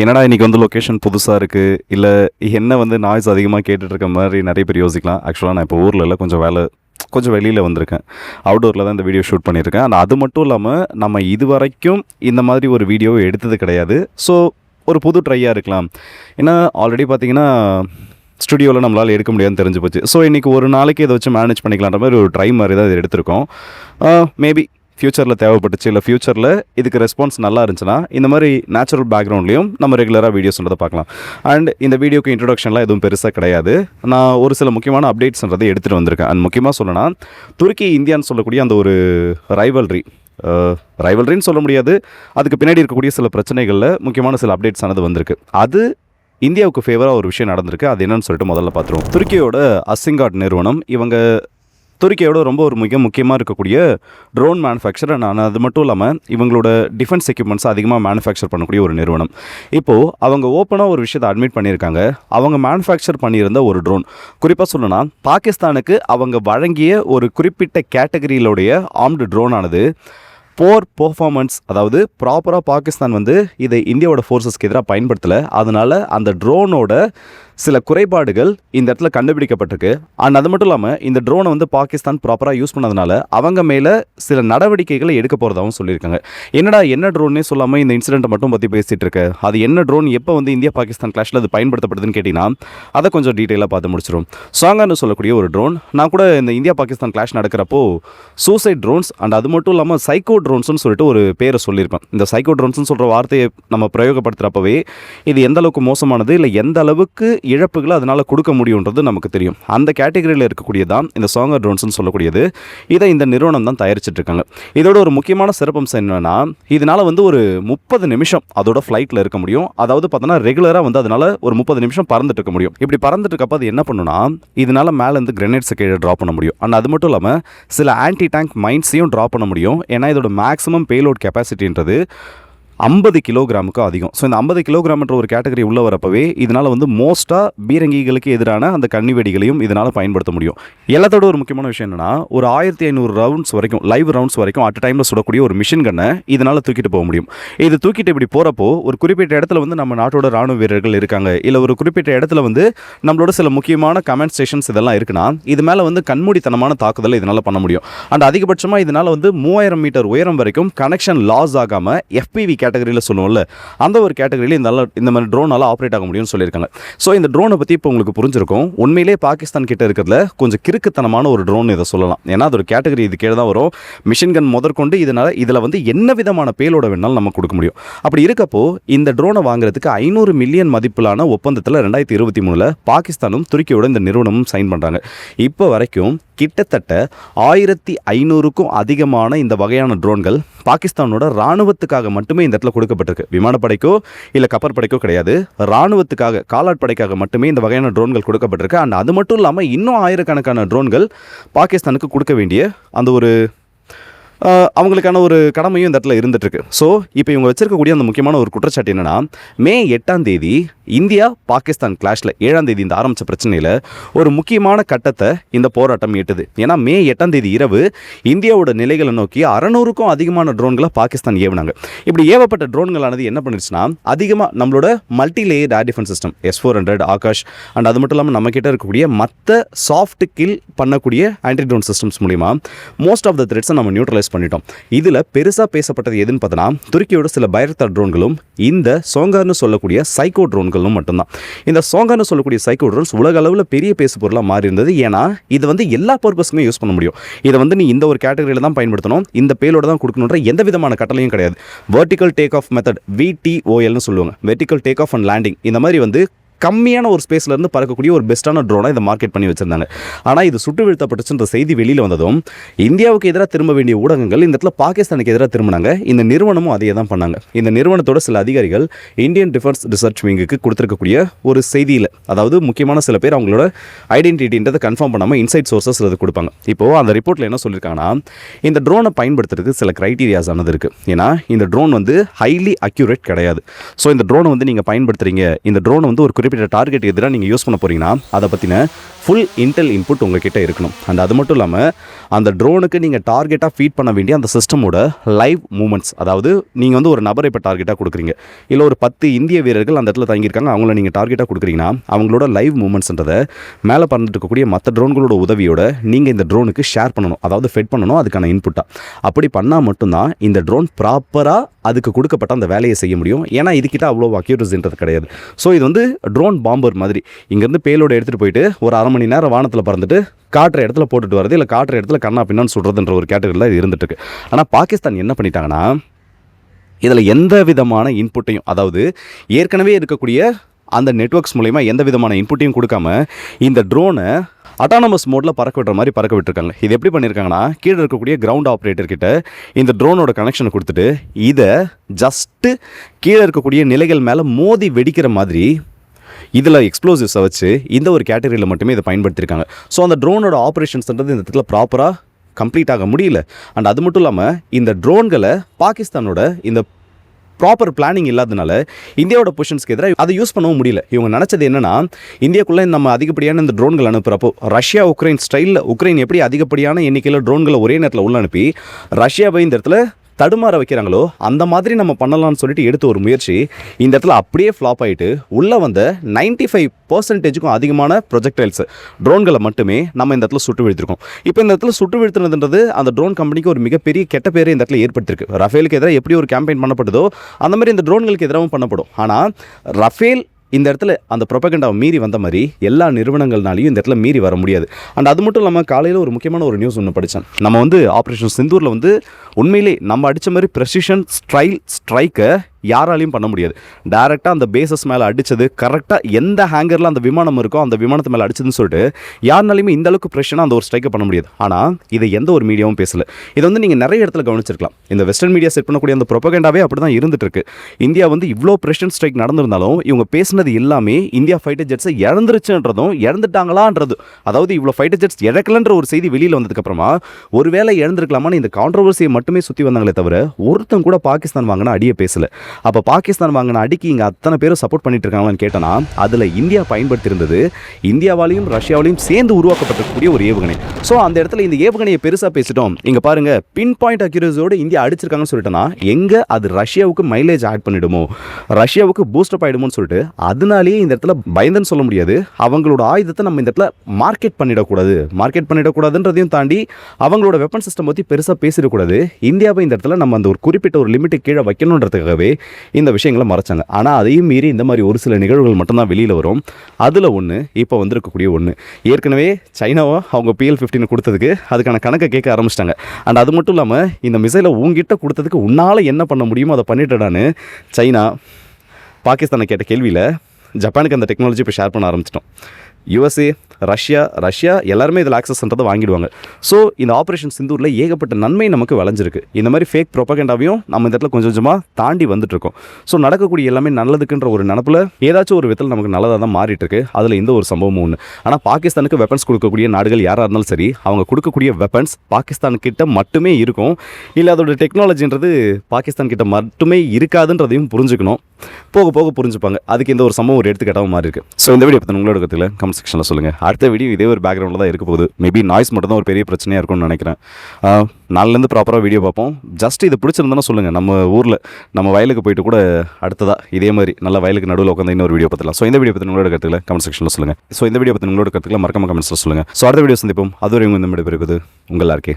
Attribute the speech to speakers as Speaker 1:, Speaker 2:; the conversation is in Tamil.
Speaker 1: என்னடா இன்றைக்கி வந்து லொக்கேஷன் புதுசாக இருக்குது இல்லை என்ன வந்து நாய்ஸ் அதிகமாக கேட்டுட்ருக்க மாதிரி நிறைய பேர் யோசிக்கலாம். ஆக்சுவலாக நான் இப்போ ஊரில் இல்லை கொஞ்சம் வேலை கொஞ்சம் வெளியில் வந்திருக்கேன். அவுடோரில் தான் இந்த வீடியோ ஷூட் பண்ணியிருக்கேன். ஆனால் அது மட்டும் இல்லாமல் நம்ம இது வரைக்கும் இந்த மாதிரி ஒரு வீடியோ எடுத்தது கிடையாது. ஸோ ஒரு புது ட்ரையாக இருக்கலாம். ஏன்னா ஆல்ரெடி பார்த்தீங்கன்னா ஸ்டுடியோவில் நம்மளால் எடுக்க முடியாதுன்னு தெரிஞ்சு போச்சு. ஸோ இன்றைக்கி ஒரு நாளைக்கு இதை வச்சு மேனேஜ் பண்ணிக்கலான்ற மாதிரி ஒரு ட்ரை மாதிரி தான் இது எடுத்திருக்கோம். Uh, மேபி ஃப்யூச்சரில் தேவைப்பட்டுச்சு இல்லை ஃப்யூச்சரில் இதுக்கு ரெஸ்பான்ஸ் நல்லா இருந்துச்சுன்னா இந்த மாதிரி நேச்சுரல் பேக்ரவுண்ட்லேயும் நம்ம ரெகுலராக வீடியோஸ்ன்றதை பார்க்கலாம். அண்ட் இந்த வீடியோக்கு இன்ட்ரொடக்ஷன்லாம் எதுவும் பெருசாக கிடையாது. நான் ஒரு சில முக்கியமான அப்டேட்ஸ்ன்றதை எடுத்துகிட்டு வந்திருக்கேன். அண்ட் முக்கியமாக சொல்லணும்னா துருக்கி இந்தியான்னு சொல்லக்கூடிய அந்த ஒரு ரைவல்ரி ரைவல்ரின்னு சொல்ல முடியாது. அதுக்கு பின்னாடி இருக்கக்கூடிய சில பிரச்சனைகளில் முக்கியமான சில அப்டேட்ஸ் ஆனது வந்திருக்கு. அது இந்தியாவுக்கு ஃபேவராக ஒரு விஷயம் நடந்திருக்கு. அது என்னன்னு சொல்லிட்டு முதல்ல பார்த்துருவோம். துருக்கியோட அசிங்காட் நிறுவனம் இவங்க துருக்கியோட ரொம்ப ஒரு மிக முக்கியமாக இருக்கக்கூடிய ட்ரோன் மேனுஃபேக்சர் நான் அது மட்டும் இல்லாமல் இவங்களோட டிஃபென்ஸ் எக்யூப்மெண்ட்ஸ் அதிகமாக மேனுஃபேக்சர் பண்ணக்கூடிய ஒரு நிறுவனம். இப்போது அவங்க ஓப்பனாக ஒரு விஷயத்தை அட்மிட் பண்ணியிருக்காங்க. அவங்க மேனுஃபேக்சர் பண்ணியிருந்த ஒரு ட்ரோன் குறிப்பாக சொல்லணும்னா பாகிஸ்தானுக்கு அவங்க வழங்கிய ஒரு குறிப்பிட்ட கேட்டகரியிலுடைய ட்ரோன் ஆனது போர் பர்ஃபார்மன்ஸ் அதாவது ப்ராப்பராக பாகிஸ்தான் வந்து இதை இந்தியாவோட ஃபோர்ஸஸ்க்கு எதிராக பயன்படுத்தலை. அதனால் அந்த ட்ரோனோட சில குறைபாடுகள் இந்த இடத்துல கண்டுபிடிக்கப்பட்டிருக்கு. அண்ட் அது மட்டும் இல்லாமல் இந்த ட்ரோனை வந்து பாகிஸ்தான் ப்ராப்பராக யூஸ் பண்ணதுனால அவங்க மேலே சில நடவடிக்கைகளை எடுக்க போகிறதாகவும் சொல்லியிருக்காங்க. என்னடா என்ன ட்ரோன்னே சொல்லாமல் இந்த இன்சிடென்ட்டை மட்டும் பற்றி பேசிகிட்டு இருக்கு? அது என்ன ட்ரோன் எப்போ வந்து இந்தியா பாகிஸ்தான் கிளாஷில் அது பயன்படுத்தப்படுதுன்னு கேட்டிங்கன்னா அதை கொஞ்சம் டீட்டெயிலாக பார்த்து முடிச்சிடும் சாங்கான்னு சொல்லக்கூடிய ஒரு ட்ரோன் நான் கூட இந்த இந்தியா பாகிஸ்தான் கிளாஷ் நடக்கிறப்போ சூசைட் ட்ரோன்ஸ் அண்ட் அது மட்டும் இல்லாமல் சைக்கோ ட்ரோன்ஸ்னு சொல்லிட்டு ஒரு பேரை சொல்லியிருப்பேன். இந்த சைக்கோ ட்ரோன்ஸ்னு சொல்கிற வார்த்தையை நம்ம பிரயோகப்படுத்துகிறப்பவே இது எந்த அளவுக்கு மோசமானது இல்லை எந்த அளவுக்கு இழப்புகளை அதனால் கொடுக்க முடியுன்றது நமக்கு தெரியும். அந்த கேட்டகரியில் இருக்கக்கூடியதான் இந்த சாங்கர் ட்ரோன்ஸ்னு சொல்லக்கூடியது. இதை இந்த நிறுவனம் தான் தயாரிச்சிட்ருக்காங்க. இதோட ஒரு முக்கியமான சிறப்பம்சம் என்னென்னா இதனால் வந்து ஒரு முப்பது நிமிஷம் அதோட ஃப்ளைட்டில் இருக்க முடியும். அதாவது பார்த்தோன்னா ரெகுலராக வந்து அதனால் ஒரு முப்பது நிமிஷம் பறந்துட்டு இருக்க முடியும். இப்படி பறந்துட்டு இருக்கப்போ அது என்ன பண்ணுன்னா இதனால் மேலேருந்து கிரனேட்ஸை கீழே ட்ராப் பண்ண முடியும். அண்ட் அது மட்டும் இல்லாமல் சில ஆன்டி டேங்க் மைண்ட்ஸையும் ட்ராப் பண்ண முடியும். ஏன்னா இதோட மேக்ஸிமம் பேலோட் கெப்பாசிட்டின்றது ஐம்பது கிலோகிராமுக்கும் அதிகம். ஸோ இந்த ஐம்பது கிலோகிராம்ன்ற ஒரு கேட்டகரி உள்ள வரப்பவே இதனால் வந்து மோஸ்ட்டாக பீரங்கிகளுக்கு எதிரான அந்த கண்ணி வெடிகளையும் இதனால் பயன்படுத்த முடியும். எல்லாத்தோட ஒரு முக்கியமான விஷயம் என்னென்னா ஒரு ஆயிரத்தி ஐநூறு ரவுண்ட்ஸ் வரைக்கும் லைவ் ரவுண்ட்ஸ் வரைக்கும் அட் டைமில் சுடக்கூடிய ஒரு மிஷின் கண்ணை இதனால் தூக்கிட்டு போக முடியும். இது தூக்கிட்டு இப்படி போகிறப்போ ஒரு குறிப்பிட்ட இடத்துல வந்து நம்ம நாட்டோட ராணுவ வீரர்கள் இருக்காங்க. இல்லை ஒரு குறிப்பிட்ட இடத்துல வந்து நம்மளோட சில முக்கியமான கமெண்ட் ஸ்டேஷன்ஸ் இதெல்லாம் இருக்குன்னா இது மேலே வந்து கண்மூடித்தனமான தாக்குதலை இதனால் பண்ண முடியும். அண்ட் அதிகபட்சமாக இதனால் வந்து மூவாயிரம் மீட்டர் உயரம் வரைக்கும் கனெக்ஷன் லாஸ் ஆகாமல் எஃபிவி கேட்டகரியில் சொல்லுவோம்ல அந்த ஒரு கேட்டகரியில் இந்த இந்த மாதிரி ட்ரோனால் ஆப்ரேட் ஆக முடியும்னு சொல்லியிருக்காங்க. ஸோ இந்த ட்ரோனை பற்றி இப்போ உங்களுக்கு புரிஞ்சிருக்கும். உண்மையிலே பாகிஸ்தான் கிட்ட இருக்கிறதுல கொஞ்சம் கிறுக்குத்தனமான ஒரு ட்ரோன் இதை சொல்லலாம். ஏன்னா அது ஒரு கேட்டகரி இது கீழே தான் வரும். மிஷின் கன் முதற்கொண்டு இதனால் இதில் வந்து என்ன விதமான பேலோட வேணாலும் நம்ம கொடுக்க முடியும். அப்படி இருக்கப்போ இந்த ட்ரோனை வாங்குறதுக்கு ஐநூறு மில்லியன் மதிப்பிலான ஒப்பந்தத்தில் ரெண்டாயிரத்தி இருபத்தி மூணில் பாகிஸ்தானும் துருக்கியோட இந்த நிறுவனமும் சைன் பண்ணுறாங்க இப்போ வரைக்கும் கிட்டத்தட்ட ஆயிரத்தி ஐநூறுக்கும் அதிகமான இந்த வகையான ட்ரோன்கள் பாகிஸ்தானோட ராணுவத்துக்காக மட்டுமே இந்த இடத்துல கொடுக்கப்பட்டிருக்கு. விமானப்படைக்கோ இல்லை கப்பற்படைக்கோ கிடையாது. ராணுவத்துக்காக காலாட்படைக்காக மட்டுமே இந்த வகையான ட்ரோன்கள் கொடுக்கப்பட்டிருக்கு. அண்ட் அது மட்டும் இல்லாமல் இன்னும் ஆயிரக்கணக்கான ட்ரோன்கள் பாகிஸ்தானுக்கு கொடுக்க வேண்டிய அந்த ஒரு அவங்களுக்கான ஒரு கடமையும் இந்த இடத்துல இருந்துகிட்ருக்கு ஸோ இப்போ இவங்க வச்சிருக்கக்கூடிய அந்த முக்கியமான ஒரு குற்றச்சாட்டு என்னன்னா மே எட்டாம் தேதி இந்தியா பாகிஸ்தான் கிளாஷில் ஏழாம் தேதி இந்த ஆரம்பித்த பிரச்சனையில் ஒரு முக்கியமான கட்டத்தை இந்த போராட்டம் எட்டுது ஏன்னா மே எட்டாம் தேதி இரவு இந்தியாவோட நிலைகளை நோக்கி அறநூறுக்கும் அதிகமான ட்ரோன்களை பாகிஸ்தான் ஏவுனாங்க. இப்படி ஏவப்பட்ட ட்ரோன்களானது என்ன பண்ணிருச்சுன்னா அதிகமாக நம்மளோட multi layer air defence system S four hundred Akash and அது மட்டும் இல்லாமல் நம்மக்கிட்ட இருக்கக்கூடிய மற்ற சாஃப்ட் கில் பண்ணக்கூடிய ஆன்டி ட்ரோன் சிஸ்டம்ஸ் மூலிமா மோஸ்ட் ஆஃப் த த்ரெட்ஸை நம்ம நியூட்ரலைஸ் பண்ணிட்டோம். இதில் பெருசாக பேசப்பட்டது எதுன்னு பார்த்தோன்னா துருக்கியோட சில பைரத்தார் ட்ரோன்களும் இந்த சோங்கார்னு சொல்லக்கூடிய சைக்கோ ட்ரோன்களும் மட்டும்தான். இந்த சோங்கார்னு சொல்லக்கூடிய சைக்கோ ட்ரோன்ஸ் உலக அளவில் பெரிய பேசு பொருளாக மாறி இருந்தது. ஏன்னா இது வந்து எல்லா பர்பஸ்க்குமே யூஸ் பண்ண முடியும். இதை வந்து நீ இந்த ஒரு கேட்டகரியில் தான் பயன்படுத்தணும். இந்த பேலோட தான் கொடுக்கணுன்ற எந்த விதமான கட்டளையும் கிடையாது. வெர்டிக்கல் டேக் ஆஃப் மெத்தட் விடிஓஎல்னு சொல்லுவாங்க. Vertical take off and landing இந்த மாதிரி வந்து கம்மியான ஒரு ஸ்பேஸ்லேருந்து பறக்கக்கூடிய ஒரு பெஸ்ட்டான ட்ரோனை இதை மார்க்கெட் பண்ணி வச்சிருந்தாங்க. ஆனால் இது சுட்டு வீழ்த்தப்பட்டுச்சுன்ற செய்தி வெளியில் வந்ததும் இந்தியாவுக்கு எதிராக திரும்ப வேண்டிய ஊடகங்கள் இந்த இடத்துல பாகிஸ்தானுக்கு எதிராக திரும்பினாங்க. இந்த நிறுவனமும் அதையே தான் பண்ணாங்க. இந்த நிறுவனத்தோட சில அதிகாரிகள் இந்தியன் டிஃபென்ஸ் ரிசர்ச் விங்குக்கு கொடுத்துருக்கக்கூடிய ஒரு செய்தியில் அதாவது முக்கியமான சில பேர் அவங்களோட ஐடென்டிட்டின்றதை கன்ஃபார்ம் பண்ணாமல் இன்சைட் சோர்சஸ் அது கொடுப்பாங்க. இப்போது அந்த ரிப்போர்ட்டில் என்ன சொல்லியிருக்காங்கன்னா இந்த ட்ரோனை பயன்படுத்துறதுக்கு சில க்ரைட்டீரியாஸ் ஆனது இருக்குது ஏன்னா இந்த ட்ரோன் வந்து ஹைலி அக்யூரேட் கிடையாது. ஸோ இந்த ட்ரோனை வந்து நீங்கள் பயன்படுத்துகிறீங்க இந்த ட்ரோனை வந்து ஒரு குறிப்பிட்ட குறிப்பிட்ட டார்கெட் எதிராக நீங்கள் யூஸ் பண்ண போகிறீங்கன்னா அதை பற்றின ஃபுல் இன்டெல் இன்புட் உங்ககிட்ட இருக்கணும். அண்ட் அது மட்டும் இல்லாமல் அந்த ட்ரோனுக்கு நீங்கள் டார்கெட்டாக ஃபீட் பண்ண வேண்டிய அந்த சிஸ்டமோட லைவ் மூமெண்ட்ஸ் அதாவது நீங்கள் வந்து ஒரு நபரை இப்போ டார்கெட்டாக கொடுக்குறீங்க. இல்லை ஒரு பத்து இந்திய வீரர்கள் அந்த இடத்துல தங்கியிருக்காங்க அவங்கள நீங்கள் டார்கெட்டாக கொடுக்குறீங்கன்னா அவங்களோட லைவ் மூமெண்ட்ஸ்ன்றதை மேலே பறந்துட்டு இருக்கக்கூடிய மற்ற ட்ரோன்களோட உதவியோட நீங்கள் இந்த ட்ரோனுக்கு ஷேர் பண்ணணும். அதாவது ஃபெட் பண்ணணும் அதுக்கான இன்புட்டாக அப்படி பண்ணால் மட்டும்தான் இந்த ட்ரோன் ப்ராப்பராக அதுக்கு கொடுக்கப்பட்ட அந்த வேலையை செய்ய முடியும். ஏன்னா இதுக்கிட்ட அவ்வளோ அக்யூரஸின்றது கிடையாது. ஸோ இது வந்து ட்ரோன் பாம்பர் மாதிரி. இங்கேருந்து பேலோட எடுத்துகிட்டு போயிட்டு ஒரு அரை மணி நேரம் வானத்தில் பறந்துட்டு காட்டுற இடத்துல போட்டுட்டு வரது இல்லை காட்டுற இடத்துல கண்ணா பின்னான்னு சொல்கிறதுன்ற ஒரு கேட்டகரியில் இது இருந்துட்டு இருக்கு ஆனால் பாகிஸ்தான் என்ன பண்ணிட்டாங்கன்னா இதில் எந்த விதமான இன்புட்டையும் அதாவது ஏற்கனவே இருக்கக்கூடிய அந்த நெட்வொர்க்ஸ் மூலயமா எந்த விதமான இன்புட்டையும் கொடுக்காம இந்த ட்ரோனை அட்டானமஸ் மோடில் பறக்க விடுற மாதிரி பறக்க விட்டுருக்காங்க. இது எப்படி பண்ணியிருக்காங்கன்னா கீழே இருக்கக்கூடிய கிரவுண்ட் ஆப்ரேட்டர் கிட்ட இந்த ட்ரோனோட கனெக்ஷனை கொடுத்துட்டு இதை ஜஸ்ட்டு கீழே இருக்கக்கூடிய நிலைகள் மேலே மோதி வெடிக்கிற மாதிரி இதில் எக்ஸ்ப்ளோசிவ்ஸை வச்சு இந்த ஒரு கேட்டகரியில் மட்டுமே இதை பயன்படுத்தியிருக்காங்க ஸோ அந்த ட்ரோனோட ஆப்ரேஷன்ஸ்ன்றது இந்த இடத்துல ப்ராப்பராக கம்ப்ளீட் ஆக முடியல. அண்ட் அது மட்டும் இல்லாமல் இந்த ட்ரோன்களை பாகிஸ்தானோட இந்த ப்ராப்பர் பிளானிங் இல்லாதனால இந்தியாவோட பொசிஷன்ஸ்க்கு எதிராக அதை யூஸ் பண்ணவும் முடியல. இவங்க நினச்சது என்னன்னா இந்தியாக்குள்ளே நம்ம அதிகப்படியான இந்த ட்ரோன்கள் அனுப்புகிறப்போ ரஷ்யா உக்ரைன் ஸ்டைலில் உக்ரைன் எப்படி அதிகப்படியான எண்ணிக்கையில் ட்ரோன்களை ஒரே நேரத்தில் உள்ள அனுப்பி ரஷ்யாவை இந்த இடத்துல தடுமாற வைக்கிறாங்களோ அந்த மாதிரி நம்ம பண்ணலாம்னு சொல்லிட்டு எடுத்த ஒரு முயற்சி இந்த இடத்துல அப்படியே ஃப்ளாப் ஆகிட்டு உள்ளே வந்த நைன்டி ஃபைவ் பர்சன்டேஜுக்கும் அதிகமான ப்ரொஜெக்டைல்ஸ் ட்ரோன்களை மட்டுமே நம்ம இந்த இடத்துல சுட்டு வீழ்த்திருக்கோம். இப்போ இந்த இடத்துல சுட்டு வீழ்த்தினதுன்றது அந்த ட்ரோன் கம்பெனிக்கு ஒரு மிகப்பெரிய கெட்ட பேரை இந்த இடத்துல ஏற்படுத்திருக்கு. ரஃபேலுக்கு எதிராக எப்படி ஒரு கேம்பெயின் பண்ணப்படுதோ அந்த மாதிரி இந்த ட்ரோன்களுக்கு எதிராகவும் பண்ணப்படும். ஆனால் ரஃபேல் இந்த இடத்துல அந்த ப்ரொபகண்டாவை மீறி வந்த மாதிரி எல்லா நிறுவனங்கள்னாலையும் இந்த இடத்துல மீறி வர முடியாது. அண்ட் அது மட்டும் இல்லாமல் காலையில் ஒரு முக்கியமான ஒரு நியூஸ் ஒன்று படித்தேன் நம்ம வந்து ஆப்ரேஷன் சிந்தூரில் வந்து உண்மையிலே நம்ம அடித்த மாதிரி ப்ரெசிஷன் ஸ்ட்ரைல் ஸ்ட்ரைக்கை யாராலையும் பண்ண முடியாது. டேரெக்டாக அந்த பேசஸ் மேலே அடித்தது கரெக்டாக எந்த ஹேங்கரில் அந்த விமானம் இருக்கோ அந்த விமானத்து மேலே அடிச்சதுன்னு சொல்லிட்டு யாருனாலையுமே இந்த அளவுக்கு ப்ரெஷனாக அந்த ஒரு ஸ்ட்ரைக்கை பண்ண முடியாது. ஆனால் இதை எந்த ஒரு மீடியாவும் பேசலை. இதை வந்து நீங்கள் நிறைய இடத்துல கவனிச்சிருக்கலாம். இந்த வெஸ்டர்ன் மீடியா செட் பண்ணக்கூடிய அந்த ப்ரொபகண்டாவே அப்படி தான் இருந்துட்டு இருக்கு இந்தியா வந்து இவ்வளோ பிரஷன் ஸ்ட்ரைக் நடந்திருந்தாலும் இவங்க பேசினது எல்லாமே இந்தியா ஃபைட்டர் ஜெட்ஸை இழந்துருச்சுன்றதும் இழந்துட்டாங்களான்றது அதாவது இவ்வளோ ஃபைட்டர் ஜெட்ஸ் இழக்கலன்ற ஒரு செய்தி வெளியில் வந்ததுக்கப்புறமா ஒருவேளை இழந்திருக்கலாமான்னு இந்த கான்ட்ரவர்சியை மட்டுமே சுற்றி வந்தாங்களே தவிர ஒருத்தன் கூட பாகிஸ்தான் வாங்கினா அடியே பேசல. அப்போ பாகிஸ்தான் வாங்கின அடிக்கு இங்கே அத்தனை பேரும் சப்போர்ட் பண்ணிட்டு இருக்காங்களான்னு கேட்டனா அதில் இந்தியா பயன்படுத்தியிருந்தது இந்தியாவாலையும் ரஷ்யாவிலையும் சேர்ந்து உருவாக்கப்பட்டிருக்கக்கூடிய ஒரு ஏவுகணை. ஸோ அந்த இடத்துல இந்த ஏவுகணையை பெருசாக பேசிட்டோம். இங்கே பாருங்க பின் பாயிண்ட் அக்யூரஸோடு இந்தியா அடிச்சிருக்காங்கன்னு சொல்லிட்டோன்னா எங்கே அது ரஷ்யாவுக்கு மைலேஜ் ஆட் பண்ணிடுமோ? ரஷ்யாவுக்கு பூஸ்டப் ஆகிடுமோன்னு சொல்லிட்டு அதனாலேயே இந்த இடத்துல பயந்துன்னு சொல்ல முடியாது. அவங்களோட ஆயுதத்தை நம்ம இந்த இடத்துல மார்க்கெட் பண்ணிடக்கூடாது. மார்க்கெட் பண்ணிடக்கூடாதுன்றதையும் தாண்டி அவங்களோட வெப்பன் சிஸ்டம் பற்றி பெருசாக பேசிடக்கூடாது. இந்தியாவை இந்த இடத்துல நம்ம அந்த ஒரு குறிப்பிட்ட ஒரு லிமிட்டு கீழே வைக்கணுன்றதுக்காகவே இந்த விஷயங்களை மறைச்சாங்க. ஆனால் அதையும் மீறி இந்த மாதிரி ஒரு சில நிகழ்வுகள் மட்டும்தான் வெளியில் வரும். அதில் ஒன்று இப்போ வந்திருக்கக்கூடிய ஒன்று ஏற்கனவே சைனாவை அவங்க பிஎல் ஃபிஃப்டின் கொடுத்ததுக்கு அதுக்கான கணக்கை கேட்க ஆரம்பிச்சிட்டாங்க. அண்ட் அது மட்டும் இல்லாமல் இந்த மிசைலை உங்ககிட்ட கொடுத்ததுக்கு உன்னால் என்ன பண்ண முடியுமோ அதை பண்ணிட்டடான்னு சைனா பாகிஸ்தானை கேட்ட கேள்வியில் ஜப்பானுக்கு அந்த டெக்னாலஜி இப்போ ஷேர் பண்ண ஆரம்பிச்சிட்டோம். யுஎஸ்ஏ ரஷ்யா ரஷ்யா எல்லாருமே இதில் ஆக்சஸ் பண்ணுறதை வாங்கிடுவாங்க. ஸோ இந்த ஆப்ரேஷன் சிந்தூரில் ஏகப்பட்ட நன்மை நமக்கு விளைஞ்சிருக்கு. இந்த மாதிரி ஃபேக் ப்ரொபகண்டாவையும் நம்ம இந்த இடத்துல கொஞ்சம் கொஞ்சமாக தாண்டி வந்துட்டுருக்கோம். ஸோ நடக்கக்கூடிய எல்லாமே நல்லதுக்குன்ற ஒரு நினப்பில் ஏதாச்சும் ஒரு விதத்தில் நமக்கு நல்லதாக தான் மாறிட்டுருக்கு. அதில் இந்த ஒரு சம்பவமும் ஒன்று ஆனால் பாகிஸ்தானுக்கு வெப்பன்ஸ் கொடுக்கக்கூடிய நாடுகள் யாராக இருந்தாலும் சரி அவங்க கொடுக்கக்கூடிய வெப்பன்ஸ் பாகிஸ்தான் கிட்ட மட்டுமே இருக்கும். இல்லை அதோட டெக்னாலஜின்றது பாகிஸ்தான் கிட்ட மட்டுமே இருக்காதுன்றதையும் புரிஞ்சுக்கணும். போக போக புரிஞ்சுப்பாங்க. அதுக்கு இந்த ஒரு சம்பவம் ஒரு எடுத்துக்காட்டாக மாறி இருக்கு ஸோ இந்த வீடியோ பற்றி உங்களோட கருத்துல கமெண்ட் செக்ஷனில் சொல்லுங்கள் அடுத்த வீடியோ இதே ஒரு பேக்ரவுண்டில் தான் இருக்க போகுது. மேபி நாய்ஸ் மட்டும் தான் ஒரு பெரிய பிரச்சனையாக இருக்கும்னு நினைக்கிறேன். நாளிலேருந்து ப்ராப்பராக வீடியோ பார்ப்போம். ஜஸ்ட் இது பிடிச்சிருந்தோன்னா சொல்லுங்கள் நம்ம ஊரில் நம்ம வயலுக்கு போயிட்டு கூட அடுத்ததாக இதே மாதிரி நல்ல வயலுக்கு நடுவில் உட்காந்து இன்னொரு வீடியோ பார்த்துலாம் ஸோ இந்த வீடியோ பற்றி உங்களோட கருத்துக்களை கமெண்ட் செக்ஷனில் சொல்லுங்கள் ஸோ இந்த வீடியோ பற்றி உங்களோட கருத்துக்களை மறக்காம கமெண்ட்ஸில் சொல்லுங்கள் ஸோ அடுத்த வீடியோ சந்திப்போம். அதுவரை உங்கள் இந்த வீடியோ பெறுவது உங்கள் ஆர்கே